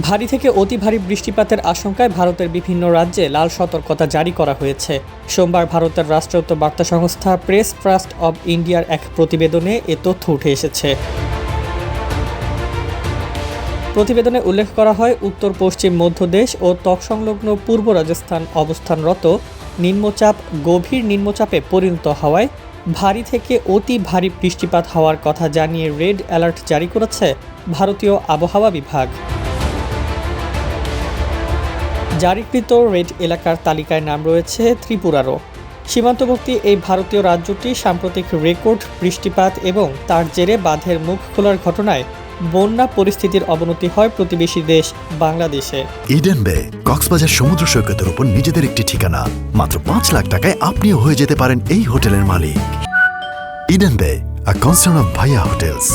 ভারী থেকে অতি ভারী বৃষ্টিপাতের আশঙ্কায় ভারতের বিভিন্ন রাজ্যে লাল সতর্কতা জারি করা হয়েছে। সোমবার ভারতের রাষ্ট্রায়ত্ত বার্তা সংস্থা প্রেস ট্রাস্ট অব ইন্ডিয়ার এক প্রতিবেদনে এ তথ্য উঠে এসেছে। প্রতিবেদনে উল্লেখ করা হয়, উত্তর, পশ্চিম মধ্যদেশ ও তৎসংলগ্ন পূর্ব রাজস্থান অবস্থানরত নিম্নচাপ, গভীর নিম্নচাপে পরিণত হওয়ায় ভারী থেকে অতি ভারী বৃষ্টিপাত হওয়ার কথা জানিয়ে রেড অ্যালার্ট জারি করেছে ভারতীয় আবহাওয়া বিভাগ। জারিকৃত রেড এলাকার তালিকায় নাম রয়েছে ত্রিপুরারও। সীমান্তবর্তী এই ভারতীয় রাজ্যটি সাম্প্রতিক রেকর্ড, বৃষ্টিপাত এবং তার জেরে বাঁধের মুখ খোলার ঘটনায় বন্যা পরিস্থিতির অবনতি হয় প্রতিবেশী দেশ বাংলাদেশে। ইডেন বে কক্সবাজার সমুদ্র সৈকতের উপর নিজেদের একটি ঠিকানা। মাত্র পাঁচ লাখ টাকায় আপনিও হয়ে যেতে পারেন এই হোটেলের মালিক। Eden Bay a concern of Bhaiya hotels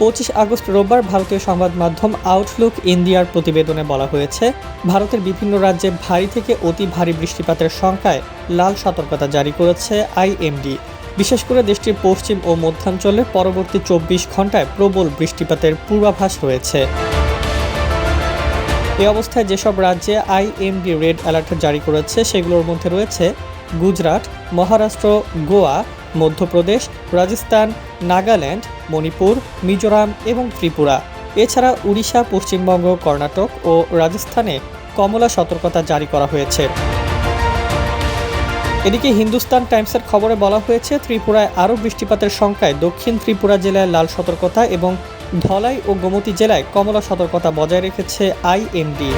পঁচিশ আগস্ট রোববার ভারতীয় সংবাদ মাধ্যম আউটলুক ইন্ডিয়ার প্রতিবেদনে বলা হয়েছে, ভারতের বিভিন্ন রাজ্যে ভারী থেকে অতি ভারী বৃষ্টিপাতের সংখ্যায় লাল সতর্কতা জারি করেছে আইএমডি। বিশেষ করে দেশটির পশ্চিম ও মধ্যাঞ্চলে পরবর্তী চব্বিশ ঘন্টায় প্রবল বৃষ্টিপাতের পূর্বাভাস রয়েছে। এ অবস্থায় যেসব রাজ্যে আইএমডি রেড অ্যালার্ট জারি করেছে, সেগুলোর মধ্যে রয়েছে গুজরাট, মহারাষ্ট্র, গোয়া, মধ্যপ্রদেশ, রাজস্থান, নাগাল্যান্ড মণিপুর, মিজোরাম এবং ত্রিপুরা। এছাড়া উড়িষ্যা, পশ্চিমবঙ্গ, কর্ণাটক ও রাজস্থানে কমলা সতর্কতা জারি করা হয়েছে। এদিকে হিন্দুস্তান টাইমসের খবরে বলা হয়েছে, ত্রিপুরায় আরও বৃষ্টিপাতের সংখ্যায় দক্ষিণ ত্রিপুরা জেলায় লাল সতর্কতা এবং ধলাই ও গোমতী জেলায় কমলা সতর্কতা বজায় রেখেছে আইএমডি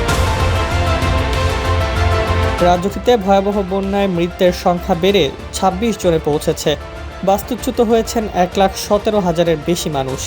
রাজ্যটিতে ভয়াবহ বন্যায় মৃতের সংখ্যা বেড়ে ২৬ জনে পৌঁছেছে। বাস্তুচ্যুত হয়েছেন এক লাখ সতেরো হাজারের বেশি মানুষ।